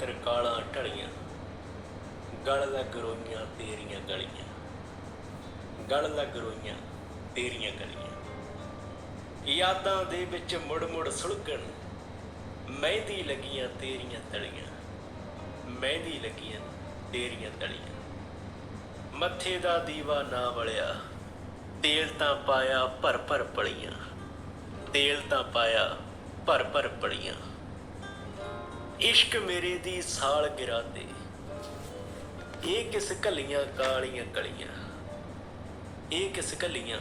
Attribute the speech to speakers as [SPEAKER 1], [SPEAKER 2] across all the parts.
[SPEAKER 1] ਤਰਕਾਲਾਂ ਢਲੀਆਂ, ਗਲ ਲੱਗ ਰੋਈਆਂ ਤੇਰੀਆਂ ਗਲੀਆਂ, ਗਲ ਲੱਗ ਰੋਈਆਂ ਤੇਰੀਆਂ ਗਲੀਆਂ। ਯਾਦਾਂ ਦੇ ਵਿੱਚ ਮੁੜ ਮੁੜ ਸੁਲਗਣ, ਮਹਿੰਦੀ ਲੱਗੀਆਂ ਤੇਰੀਆਂ ਤਲੀਆਂ, ਮਹਿੰਦੀ ਲੱਗੀਆਂ ਤੇਰੀਆਂ ਤਲੀਆਂ। ਮੱਥੇ ਦਾ ਦੀਵਾ ਨਾ ਵਲਿਆ, ਤੇਲ ਤਾਂ ਪਾਇਆ ਭਰ ਭਰ ਪਲੀਆਂ, ਤੇਲ ਤਾਂ ਪਾਇਆ ਭਰ ਭਰ ਪਲੀਆਂ। ਇਸ਼ਕ ਮੇਰੇ ਦੀ ਸਾਲ ਗਿਰਾ ਦੇ ਇਹ ਕਿਸ ਕਲੀਆਂ ਕਾਲੀਆਂ ਕਲੀਆਂ? ਇਹ ਕਿਸ ਕਲੀਆਂ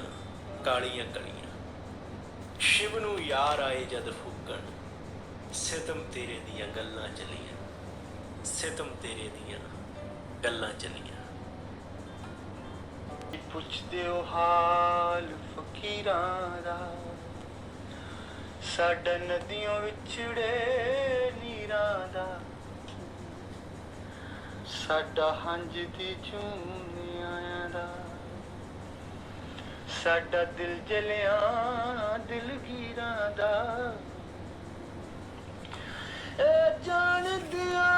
[SPEAKER 1] ਕਾਲੀਆਂ ਕਲੀਆਂ? ਸ਼ਿਵ ਨੂੰ ਯਾਰ ਆਏ ਜਦ ਫੂਕਣ, ਸਿਤਮ ਤੇਰੇ ਦੀਆਂ ਗੱਲਾਂ ਚੱਲੀਆਂ। ਸਿਤਮ ਤੇਰੇ ਦੀਆਂ ਗੱਲਾਂ ਚੱਲੀਆਂ।
[SPEAKER 2] ਪੁੱਛਦੇ ਹੋ ਹਾਲ ਫਕੀਰਾਂ ਦਾ? ਸਾਡਾ ਨਦੀਆਂ ਵਿਛੜੇ ਨੀਰਾਂ ਦਾ ਸਾਡਾ ਹੰਝ ਦੀ ਚੂਨਿਆਂ ਦਾ। ਸਾਡਾ ਦਿਲ ਜਲਿਆ ਦਿਲਗੀਰਾਂ ਦਾ। ਇਹ ਜਾਣਦਿਆਂ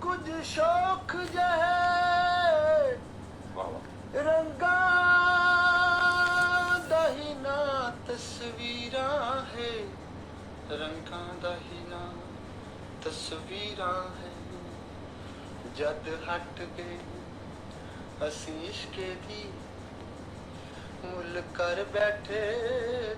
[SPEAKER 2] ਕੁਝ ਸ਼ੌਖ ਜਹੇ ਰੰਗਾਂ ਦਾ ਹੀ ਨਾ ਤਸਵੀਰਾਂ ਹੈ। ਰੰਗਾਂ ਦਾ ਹੀ ਤਸਵੀਰਾਂ ਹੈ। ਜਦ ਹਟ ਗਏ ਅਸੀਂ ਇਸ਼ਕੇ ਦੀ ਮੁੱਲ ਕਰ ਬੈਠੇ।